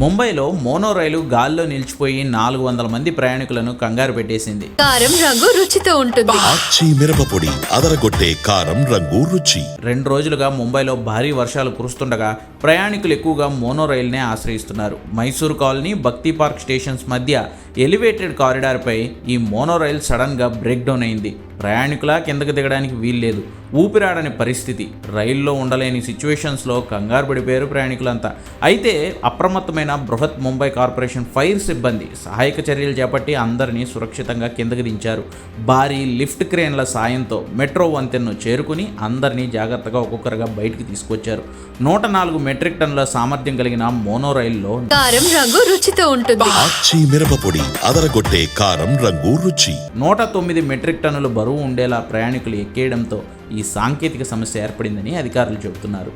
ముంబైలో మోనో రైలు గాల్లో నిలిచిపోయి నాలుగు వందల మంది ప్రయాణికులను కంగారు పెట్టేసింది. కారం రంగు రుచితో ఉంటుంది. మిరపపొడి అదరగొట్టే కారం రంగు రుచి. రెండు రోజులుగా ముంబైలో భారీ వర్షాలు కురుస్తుండగా ప్రయాణికులు ఎక్కువగా మోనో రైల్నే ఆశ్రయిస్తున్నారు. Mysore colony Bhakti park stations మధ్య ఎలివేటెడ్ కారిడార్పై ఈ మోనో రైల్ సడన్గా బ్రేక్ డౌన్ అయింది. ప్రయాణికుల కిందకు దిగడానికి వీల్లేదు ఊపిరాడని పరిస్థితి. రైల్లో ఉండలేని సిచ్యువేషన్స్లో కంగారు పడిపోయారు ప్రయాణికులంతా. అయితే అప్రమత్తమైన బృహత్ ముంబై కార్పొరేషన్ ఫైర్ సిబ్బంది సహాయక చర్యలు చేపట్టి అందరినీ సురక్షితంగా కిందకి దించారు. భారీ లిఫ్ట్ క్రేన్ల సాయంతో మెట్రో వంతెన్ను చేరుకుని అందరినీ జాగ్రత్తగా ఒక్కొక్కరుగా బయటికి తీసుకొచ్చారు. నూట నాలుగు మెట్రిక్ టన్నుల సామర్థ్యం కలిగిన మోనో రైల్లో కారం రంగు రుచితో ఉంటుంది. అదరగొట్టే కారం రంగు రుచి. నూట తొమ్మిది మెట్రిక్ టన్నుల బరువు ఉండేలా ప్రయాణికులు ఎక్కేయడంతో ఈ సాంకేతిక సమస్య ఏర్పడిందని అధికారులు చెబుతున్నారు.